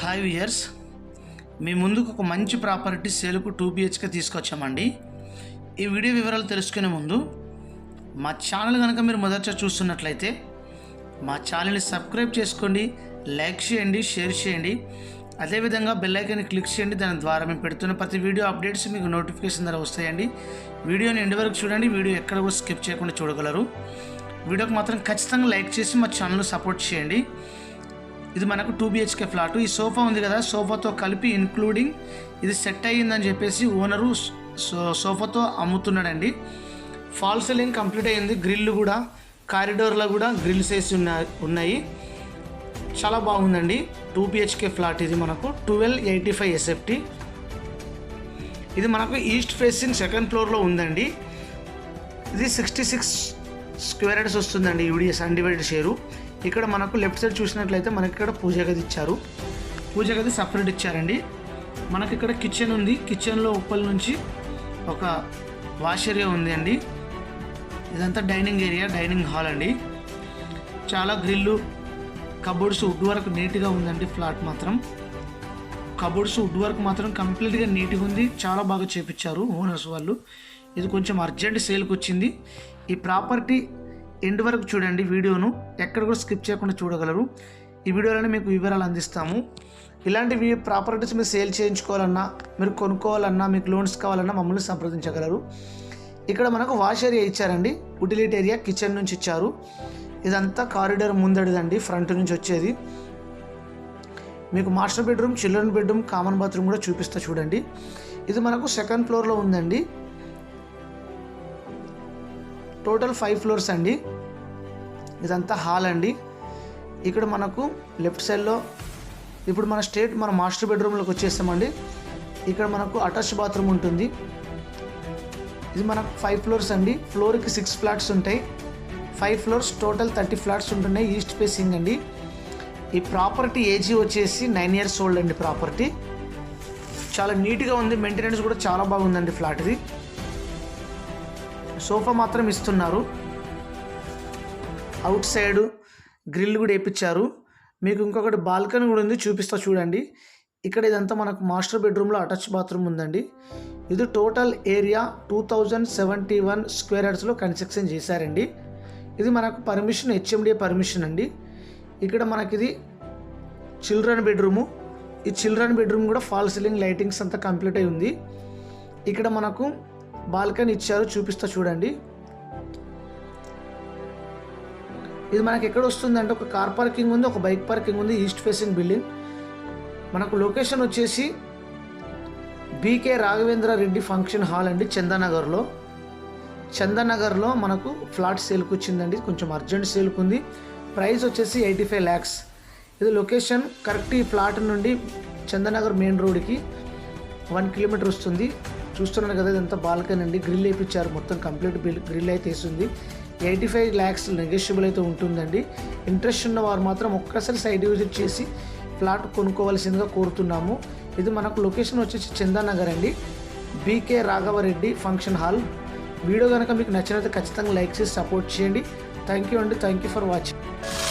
Hi years మీ ముందుకు ఒక మంచి ప్రాపర్టీ సేల్కు టూ బిహెచ్కే తీసుకొచ్చామండి. ఈ వీడియో వివరాలు తెలుసుకునే ముందు మా ఛానల్ కనుక మీరు మొదట చూస్తున్నట్లయితే మా ఛానల్ని సబ్స్క్రైబ్ చేసుకోండి లైక్ చేయండి షేర్ చేయండి. అదేవిధంగా బెల్ ఐకాన్ని క్లిక్ చేయండి. దాని ద్వారా మేము పెడుతున్న ప్రతి వీడియో అప్డేట్స్ మీకు నోటిఫికేషన్ ద్వారా వస్తాయండి. వీడియోని ఎండ్ వరకు చూడండి. వీడియో ఎక్కడ కూడా స్కిప్ చేయకుండా చూడగలరు. వీడియోకి మాత్రం ఖచ్చితంగా లైక్ చేసి మా ఛానల్ సపోర్ట్ చేయండి. ఇది మనకు టూ బిహెచ్కే ఫ్లాట్ ఈ సోఫా ఉంది కదా సోఫాతో కలిపి ఇన్క్లూడింగ్ ఇది సెట్ అయ్యిందని చెప్పేసి ఓనరు సోఫాతో అమ్ముతున్నాడండి. ఫాల్ సీలింగ్ కంప్లీట్ అయ్యింది గ్రిల్ కూడా కారిడోర్లో కూడా గ్రిల్స్ వేసి ఉన్న ఉన్నాయి. చాలా బాగుందండి టూ బిహెచ్కే ఫ్లాట్ ఇది మనకు ట్వెల్వ్ ఎయిటీ ఫైవ్ ఎస్ఎఫ్టీ ఇది మనకు ఈస్ట్ ఫేసింగ్ సెకండ్ ఫ్లోర్లో ఉందండి. ఇది సిక్స్టీ సిక్స్ స్క్వేర్ హెడ్స్ వస్తుందండి యూడిఎస్ అన్డివైడెడ్ షేరు ఇక్కడ మనకు లెఫ్ట్ సైడ్ చూసినట్లయితే మనకి ఇక్కడ పూజ గది ఇచ్చారు. పూజ గది సపరేట్ ఇచ్చారండి. మనకి ఇక్కడ కిచెన్ ఉంది. కిచెన్లో ఉప్పల్ నుంచి ఒక వాష్ ఏరియా ఉంది అండి. ఇదంతా డైనింగ్ ఏరియా డైనింగ్ హాల్ అండి. చాలా గ్రిల్లు కబోర్డ్స్ వుడ్ వర్క్ నీట్గా ఉందండి ఫ్లాట్ మాత్రం. కబోర్డ్స్ వుడ్ వర్క్ మాత్రం కంప్లీట్గా నీట్గా ఉంది. చాలా బాగా చేపించారు ఓనర్స్ వాళ్ళు. ఇది కొంచెం అర్జెంట్ సేల్కి వచ్చింది. ఈ ప్రాపర్టీ ఎండ్ వరకు చూడండి వీడియోను. ఎక్కడ కూడా స్కిప్ చేయకుండా చూడగలరు. ఈ వీడియోలోనే మీకు వివరాలు అందిస్తాము. ఇలాంటి ప్రాపర్టీస్ మీరు సేల్ చేయించుకోవాలన్నా మీరు కొనుక్కోవాలన్నా మీకు లోన్స్ కావాలన్నా మమ్మల్ని సంప్రదించగలరు. ఇక్కడ మనకు వాష్ ఏరియా ఇచ్చారండి. యుటిలిటీ ఏరియా కిచెన్ నుంచి ఇచ్చారు. ఇదంతా కారిడార్ ముందడిదండి ఫ్రంట్ నుంచి వచ్చేది. మీకు master bedroom children bedroom common bathroom కూడా చూపిస్తా చూడండి. ఇది మనకు సెకండ్ ఫ్లోర్లో ఉందండి. టోటల్ ఫైవ్ ఫ్లోర్స్ అండి. ఇదంతా హాల్ అండి. ఇక్కడ మనకు లెఫ్ట్ సైడ్లో ఇప్పుడు మన స్టేట్ మన మాస్టర్ బెడ్రూమ్లోకి వచ్చేస్తామండి. ఇక్కడ మనకు అటాచ్ బాత్రూమ్ ఉంటుంది. ఇది మనకు ఫైవ్ ఫ్లోర్స్ అండి. ఫ్లోర్కి సిక్స్ ఫ్లాట్స్ ఉంటాయి. Five floors total thirty flats ఉంటున్నాయి. ఈస్ట్ ఫేసింగ్ అండి. ఈ ప్రాపర్టీ ఏజీ వచ్చేసి నైన్ ఇయర్స్ ఓల్డ్ అండి ప్రాపర్టీ చాలా నీట్గా ఉంది. మెయింటెనెన్స్ కూడా చాలా బాగుందండి ఫ్లాట్ ఇది. సోఫా మాత్రం ఇస్తున్నారు. అవుట్ సైడ్ గ్రిల్ కూడా వేయించారు మీకు ఇంకొకటి బాల్కనీ కూడా ఉంది చూపిస్తా చూడండి. ఇక్కడ ఇదంతా మనకు మాస్టర్ బెడ్రూమ్లో అటాచ్ బాత్రూమ్ ఉందండి. ఇది total area two thousand seventy one square యార్డ్స్లో construction చేశారండి. ఇది మనకు పర్మిషన్ హెచ్ఎండిఏ పర్మిషన్ అండి. ఇక్కడ మనకి ఇది చిల్డ్రన్ బెడ్రూము ఈ చిల్డ్రన్ బెడ్రూమ్ కూడా ఫాల్ సీలింగ్ లైటింగ్స్ అంతా కంప్లీట్ అయి ఉంది. ఇక్కడ మనకు బాల్కనీ ఇచ్చారు చూపిస్తా చూడండి. ఇది మనకి ఎక్కడ వస్తుందంటే ఒక కార్ పార్కింగ్ ఉంది ఒక బైక్ పార్కింగ్ ఉంది ఈస్ట్ ఫేసింగ్ బిల్డింగ్ మనకు లొకేషన్ వచ్చేసి BK Raghavendra Reddy function hall అండి చందానగర్లో. చందానగర్లో మనకు ఫ్లాట్ సేల్కి వచ్చిందండి కొంచెం అర్జెంట్ సేల్కి ఉంది. ప్రైస్ వచ్చేసి ఎయిటీ ఫైవ్ ల్యాక్స్ ఇది లొకేషన్ కరెక్ట్ ఈ ఫ్లాట్ నుండి చందానగర్ మెయిన్ రోడ్కి వన్ కిలోమీటర్ వస్తుంది. చూస్తున్నాను కదా ఇదంతా బాల్కనీ అండి గ్రిల్ వేయించారు మొత్తం కంప్లీట్ బిల్ గ్రిల్ అయితే వేసింది. ఎయిటీ ఫైవ్ ల్యాక్స్ నెగోషియబుల్ అయితే ఉంటుందండి. ఇంట్రెస్ట్ ఉన్న వారు మాత్రం ఒక్కసారి సైడ్ విజిట్ చేసి ప్లాట్ కొనుక్కోవాల్సిందిగా కోరుతున్నాము. ఇది మనకు లొకేషన్ వచ్చేసి చందానగర్ అండి. BK Raghavareddy function hall video కనుక మీకు నచ్చినట్టు ఖచ్చితంగా లైక్ చేసి సపోర్ట్ చేయండి. థ్యాంక్ యూ అండి. Thank you for watching